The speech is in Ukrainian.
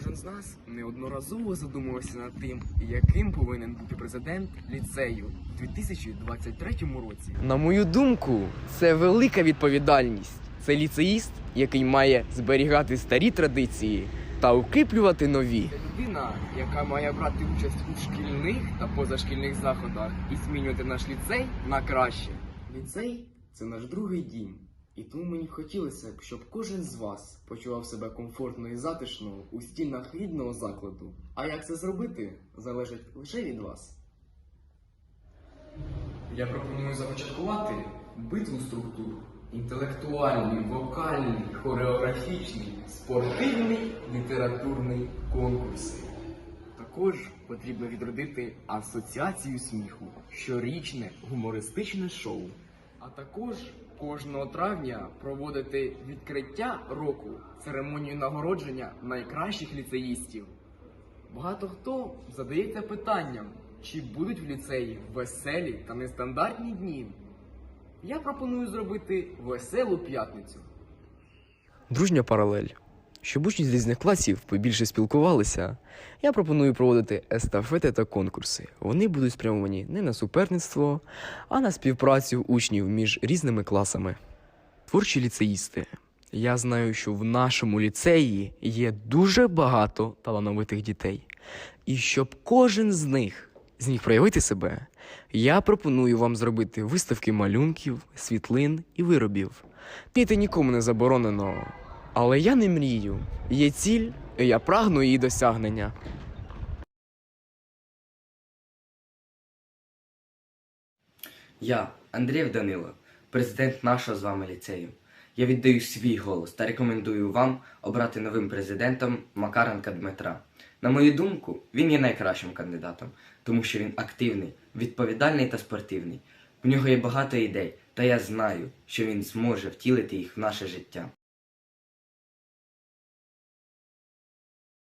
Кожен з нас неодноразово задумувався над тим, яким повинен бути президент ліцею у 2023 році. На мою думку, це велика відповідальність. Це ліцеїст, який має зберігати старі традиції та укріплювати нові. Це людина, яка має брати участь у шкільних та позашкільних заходах і змінювати наш ліцей на краще. Ліцей це наш другий дім. І тому мені хотілося б, щоб кожен з вас почував себе комфортно і затишно у стінах рідного закладу. А як це зробити, залежить лише від вас. Я пропоную започаткувати битву структур. Інтелектуальний, вокальний, хореографічний, спортивний, літературний конкурси. Також потрібно відродити асоціацію сміху, щорічне гумористичне шоу. А також кожного травня проводити відкриття року, церемонію нагородження найкращих ліцеїстів. Багато хто задається питанням, чи будуть в ліцеї веселі та нестандартні дні. Я пропоную зробити веселу п'ятницю. Дружня паралель. Щоб учні з різних класів побільше спілкувалися, я пропоную проводити естафети та конкурси. Вони будуть спрямовані не на суперництво, а на співпрацю учнів між різними класами. Творчі ліцеїсти. Я знаю, що в нашому ліцеї є дуже багато талановитих дітей. І щоб кожен з них зміг проявити себе, я пропоную вам зробити виставки малюнків, світлин і виробів. Піти нікому не заборонено, але я не мрію. Є ціль, і я прагну її досягнення. Я, Андрієв Данило, президент нашого з вами ліцею. Я віддаю свій голос та рекомендую вам обрати новим президентом Макаренка Дмитра. На мою думку, він є найкращим кандидатом, тому що він активний, відповідальний та спортивний. В нього є багато ідей, та я знаю, що він зможе втілити їх в наше життя.